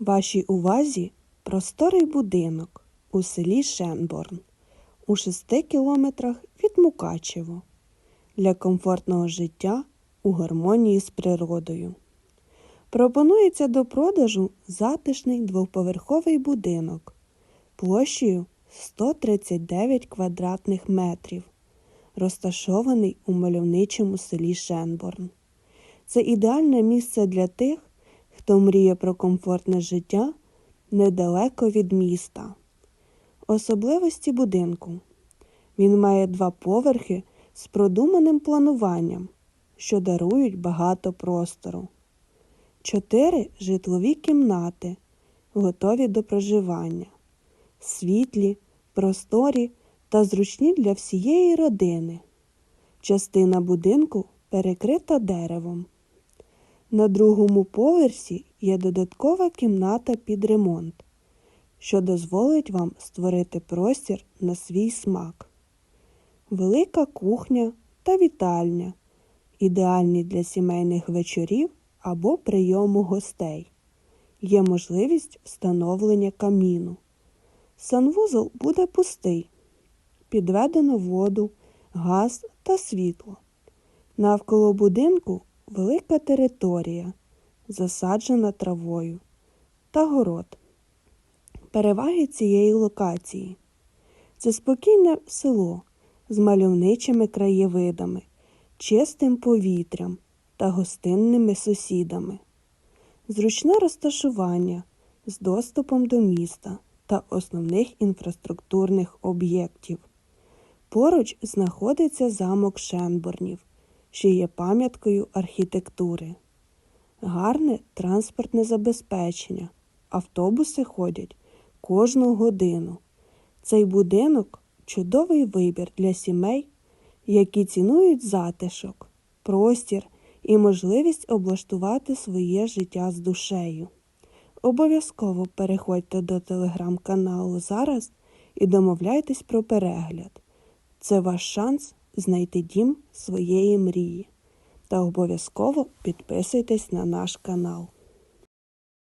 Вашій увазі просторий будинок у селі Шенборн у 6 кілометрах від Мукачево для комфортного життя у гармонії з природою. Пропонується до продажу затишний двоповерховий будинок площею 139 квадратних метрів, розташований у мальовничому селі Шенборн. Це ідеальне місце для тих, хто мріє про комфортне життя недалеко від міста. Особливості будинку. Він має два поверхи з продуманим плануванням, що дарують багато простору. Чотири житлові кімнати, готові до проживання, світлі, просторі та зручні для всієї родини. Частина будинку перекрита деревом. На другому поверсі є додаткова кімната під ремонт, що дозволить вам створити простір на свій смак. Велика кухня та вітальня, ідеальні для сімейних вечорів або прийому гостей. Є можливість встановлення каміну. Санвузол буде пустий. Підведено воду, газ та світло. Навколо будинку велика територія, засаджена травою та город. Переваги цієї локації це спокійне село з мальовничими краєвидами, чистим повітрям та гостинними сусідами, зручне розташування з доступом до міста та основних інфраструктурних об'єктів. Поруч знаходиться замок Шенборнів, що є пам'яткою архітектури. Гарне транспортне забезпечення. Автобуси ходять кожну годину. Цей будинок чудовий вибір для сімей, які цінують затишок, простір і можливість облаштувати своє життя з душею. Обов'язково переходьте до телеграм-каналу зараз і домовляйтесь про перегляд. Це ваш шанс знайти дім своєї мрії. Та обов'язково підписуйтесь на наш канал.